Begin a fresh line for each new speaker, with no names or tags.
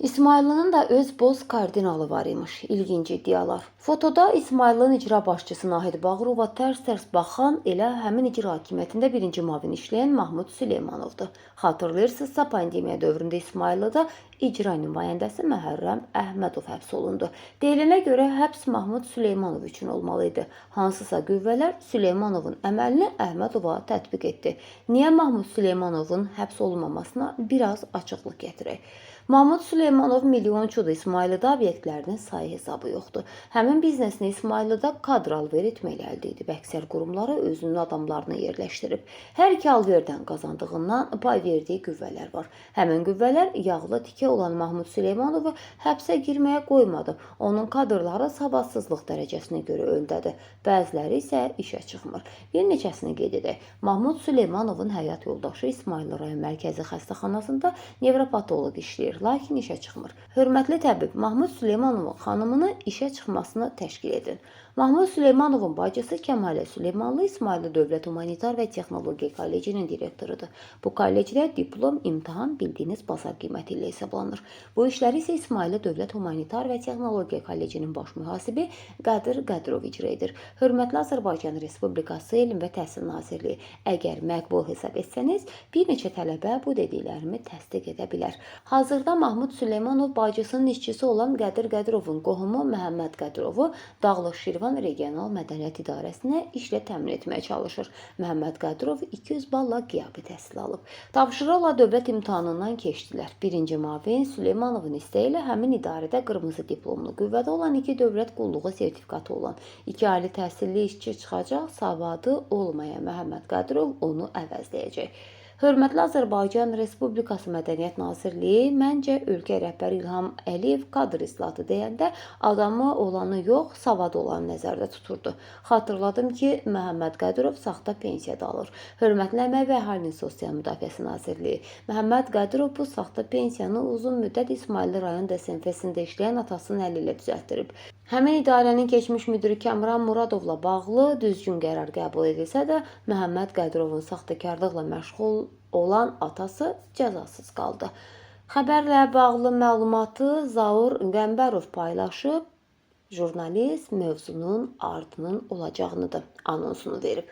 İsmail'in da öz boz kardinalı var imiş. İlginç iddialar. Fotoda İsmail'in icra başçısı Nahid Bağırova tərs-tərs baxan elə həmin icra hakimiyyətində birinci mavin işləyən Mahmud Süleymanovdur. Xatırlayırsınızsa pandemiya dövründə İsmaildə icra nümayəndəsi Məhərrəm Əhmədov həbs olundu. Deyilənə görə həbs Mahmud Süleymanov üçün olmalı idi. Hansısa qüvvələr Süleymanovun əməlini Əhmədova tətbiq etdi. Niyə Mahmud Süleymanovun həbs olunmamasına biraz açıqlıq gətirək. Mahmud Süleymanov milyonçudur. İsmaildə obyektlərinin sayı hesabı yoxdur. Həmin biznesini İsmaildə kadr alver etməklə əldə edib əksər qurumları özünün adamlarını yerləşdirib. Hər iki alverdən qazandığından pay verdiyi qüvvələr var. Həmin qüvvələr yağlı tikə olan Mahmud Süleymanovu həbsə girməyə qoymadı. Onun kadrları savadsızlıq dərəcəsinə görə öndədir. Bəziləri isə işə çıxmır. Bir neçəsini qeyd edək. Mahmud Süleymanovun həyat yoldaşı İsmail rayon mərkəzi xəstəxanasında nevropatoloq işləyir, lakin işə çıxmır. Hörmətli təbib Mahmud Süleymanovun xanımını işə çıxmasını təşkil edin. Mahmud Süleymanovun bacısı Kəmalə Süleymanlı İsmailli Dövlət Humanitar və Texnologiya Kollecinin direktorudur. Bu kollecdə diplom, imtahan bildiyiniz bazar qiyməti ilə hesablanır. Bu işləri isə İsmailli Dövlət Humanitar və Texnologiya Kollecinin baş mühasibi Qadir Qadirov icra edir. Hörmətli Azərbaycan Respublikası Elm və Təhsil Nazirliyi, əgər məqbul hesab etsəniz, bir neçə tələbə bu dediklərimi təsdiq edə bilər. Hazırda Mahmud Süleymanov bacısının işçisi olan Qədir Qədirovun qohumu Məhəmməd Qədirovu Dağlıq Şirvan Regional Mədəniyyət İdarəsinə işlə təmin etməyə çalışır. Məhəmməd Qədirov 200 balla qiyabi təhsil alıb. Tapşırıqla dövlət imtahanından keçdilər. Birinci mavin Süleymanovun istəyi ilə həmin idarədə qırmızı diplomlu qüvvədə olan iki dövlət qulluğu sertifikatı olan iki ali təhsilli işçi çıxacaq, savadı olmayan Məhəmməd Qədirov onu əvəzləyəcək. Hörmətli Azərbaycan Respublikası Mədəniyyət Nazirliyi məncə ölkə rəhbəri İlham Əliyev kadr islahatı deyəndə adamı olanı yox, savad olanı nəzərdə tuturdu. Xatırladım ki, Məhəmməd Qədirov saxta pensiya da alır. Hörmətli Əmək və Əhalinin Sosial Müdafiəsi Nazirliyi Məhəmməd Qədirov bu saxta pensiyanı uzun müddət İsmailli rayon DSMF-sində işləyən atasının əli ilə düzəltdirib. Həmin idarənin keçmiş müdiri Kəmran Muradovla bağlı düzgün qərar qəbul edilsə də, Məhəmməd Qədirovun saxtakarlıqla məşğul olan atası cəzasız qaldı. Xəbərlə bağlı məlumatı Zaur Qəmbərov paylaşıb, jurnalist mövzunun ardının olacağını da anonsunu verib.